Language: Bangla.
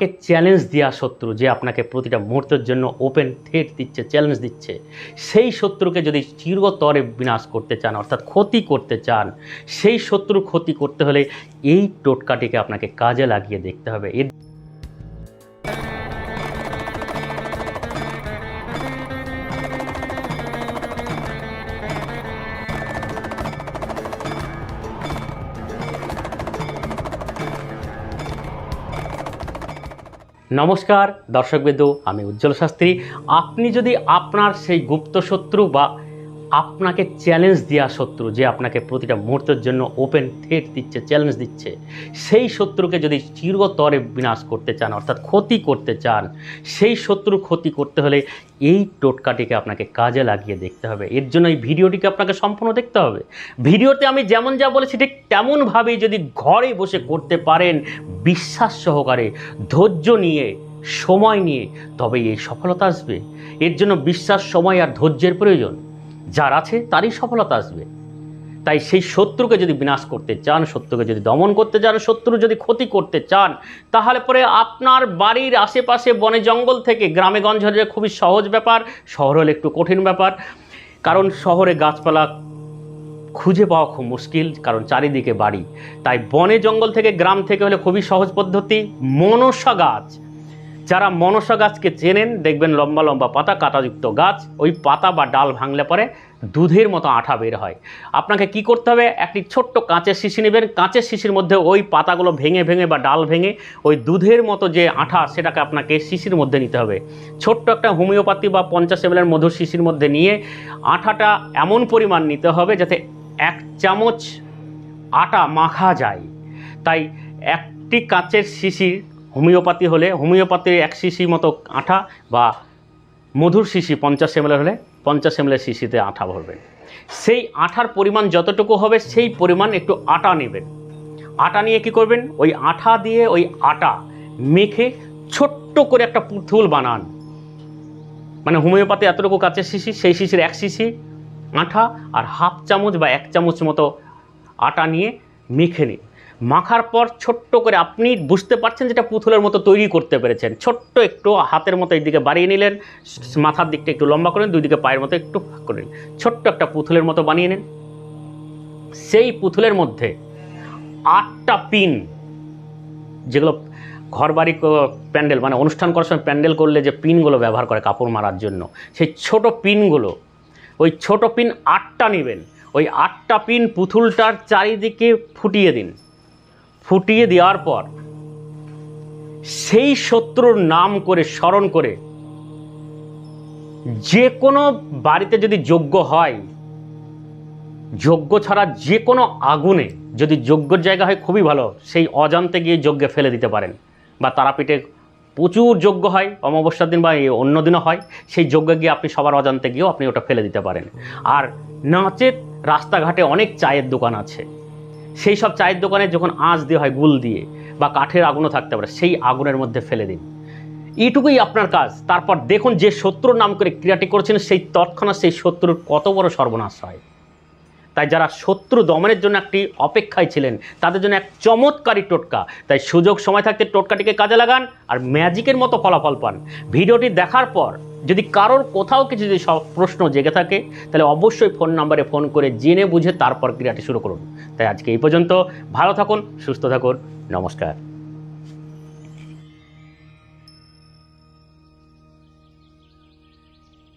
কে চ্যালেঞ্জ দেওয়া শত্রু যে আপনাকে প্রতিটা মুহূর্তের জন্য ওপেন থ্রেট দিচ্ছে চ্যালেঞ্জ দিচ্ছে। সেই শত্রুকে যদি চিরতরে বিনাশ করতে চান, অর্থাৎ ক্ষতি করতে চান, সেই শত্রুর ক্ষতি করতে হলে এই টোটকাটিকে আপনাকে কাজে লাগিয়ে দেখতে হবে। নমস্কার দর্শকবেদু আমি উজ্জ্বল শাস্ত্রী। আপনি যদি আপনার সেই গুপ্ত শত্রু বা আপনাকে চ্যালেঞ্জ দেওয়া শত্রু যে আপনাকে প্রতিটা মুহূর্তের জন্য ওপেন থ্রেট দিচ্ছে চ্যালেঞ্জ দিচ্ছে। সেই শত্রুকে যদি চিরতরে বিনাশ করতে চান, অর্থাৎ ক্ষতি করতে চান, সেই শত্রুর ক্ষতি করতে হলে এই টোটকাটিকে আপনাকে কাজে লাগিয়ে দেখতে হবে। এর জন্য এই ভিডিওটিকে আপনাকে সম্পূর্ণ দেখতে হবে। ভিডিওতে আমি যেমন যা বলেছি, ঠিক তেমনভাবেই যদি ঘরে বসে করতে পারেন, বিশ্বাস সহকারে, ধৈর্য নিয়ে, সময় নিয়ে তবে এই সফলতা আসবে। এর জন্য বিশ্বাস, সময় আর ধৈর্যের প্রয়োজন। যার আছে তারই সফলতা আসবে। তাই সেই শত্রুকে যদি বিনাশ করতে চান, শত্রুকে যদি দমন করতে চান, শত্রু যদি ক্ষতি করতে চান, তাহলে পরে আপনার বাড়ির আশেপাশে বনে জঙ্গল থেকে গ্রামে গঞ্জে খুবই সহজ ব্যাপার, শহর হলে একটু কঠিন ব্যাপার। কারণ শহরে গাছপালা খুঁজে পাওয়া খুব মুশকিল, কারণ চারিদিকে বাড়ি। তাই বনে জঙ্গল থেকে গ্রাম থেকে হলে খুবই সহজ পদ্ধতি, মনসা গাছ। যারা মনসা গাছকে চেনেন, দেখবেন লম্বা লম্বা পাতা, কাঁটাযুক্ত গাছ, ওই পাতা বা ডাল ভাঙলে পরে দুধের মতো আঠা বের হয়। আপনাকে কি করতে হবে? একটি ছোট্ট কাঁচের শিশি নেবেন। কাঁচের শিশির মধ্যে ওই পাতাগুলো ভেঙে ভেঙে বা ডাল ভেঙে ওই দুধের মতো যে আঠা, সেটাকে আপনাকে শিশির মধ্যে নিতে হবে। ছোট্ট একটা হোমিওপ্যাথি বা পঞ্চাশ এমএলের মধুর শিশির মধ্যে নিয়ে আঠাটা এমন পরিমাণ নিতে হবে যাতে এক চামচ আটা মাখা যায়। তাই একটি কাঁচের শিশির হোমিওপ্যাথি হলে, হোমিওপ্যাথির এক শিশি মতো আঠা বা মধুর শিশি পঞ্চাশ এমএল হলে পঞ্চাশ এমএলের শিশিতে আঠা ভরবেন সেই আঠার পরিমাণ যতটুকু হবে, সেই পরিমাণ একটু আটা নেবেন। আটা নিয়ে কি করবেন? ওই আঠা দিয়ে ওই আটা মেখে ছোট্ট করে একটা পুতুল বানান। মানে হোমিওপ্যাথি এতটুকু কাঁচের শিশি সেই শিশির এক শিশি আঠা আর হাফ চামচ বা এক চামচ মতো আটা নিয়ে মেখে নিন। মাখার পর ছোট্ট করে আপনি বুঝতে পারছেন যেটা পুতুলের মতো তৈরি করতে পেরেছেন। ছোট্ট একটু হাতের মতো এইদিকে বাড়িয়ে নিলেন, মাথার দিকটা একটু লম্বা করেন দুই দিকে পায়ের মতো একটু ফাঁক করে নিন ছোট্ট একটা পুতুলের মতো বানিয়ে নিন সেই পুতুলের মধ্যে আটটা পিন, যেগুলো ঘরবাড়ি ক- প্যান্ডেল মানে অনুষ্ঠান করার সময় প্যান্ডেল করলে যে পিনগুলো ব্যবহার করে কাপড় মারার জন্য, সেই ছোট পিনগুলো, ওই ছোট পিন আটটা নেবেন, ওই আটটা পিন পুতুলটার চারিদিকে ফুটিয়ে দিন। ফুটিয়ে দেওয়ার পর সেই শত্রুর নাম করে স্মরণ করে যে কোনো বাড়িতে যদি যোগ্য হয় যোগ্য ছাড়া যে কোনো আগুনে যদি যোগ্যর জায়গা হয় খুবই ভালো, সেই অজান্তে গিয়ে যজ্ঞে ফেলে দিতে পারেন। বা তারাপীঠে প্রচুর যজ্ঞ হয়, অমাবস্যার দিন বা অন্য দিনও হয়, সেই যজ্ঞে গিয়ে আপনি সবার অজান্তে গিয়েও আপনি ওটা ফেলে দিতে পারেন। আর নাচের রাস্তাঘাটে অনেক চায়ের দোকান আছে। সেই সব চায়ের দোকানে যখন আঁচ দেওয়া হয়, গুল দিয়ে বা কাঠের আগুনও থাকতে পারে, সেই আগুনের মধ্যে ফেলে দিন। এইটুকুই আপনার কাজ। তারপর দেখুন যে শত্রুর নাম করে ক্রিয়াটি করেছেন, সেই তৎক্ষণাৎ সেই শত্রুর কত বড় সর্বনাশ হয়। তাই যারা শত্রু দমনের জন্য একটি অপেক্ষায় ছিলেন, তাদের জন্য এক চমৎকারী টোটকা। তাই সুযোগ সময় থাকতে টোটকাটিকে কাজে লাগান আর ম্যাজিকের মতো ফলাফল পান। ভিডিওটি দেখার পর যদি কারোর কোথাও কিছু যদি প্রশ্ন জেগে থাকে, তাহলে অবশ্যই ফোন নাম্বারে ফোন করে জেনে বুঝে তারপর ক্রিয়াটি শুরু করুন। তাই আজকে এই পর্যন্ত, ভালো থাকুন, সুস্থ থাকুন, নমস্কার।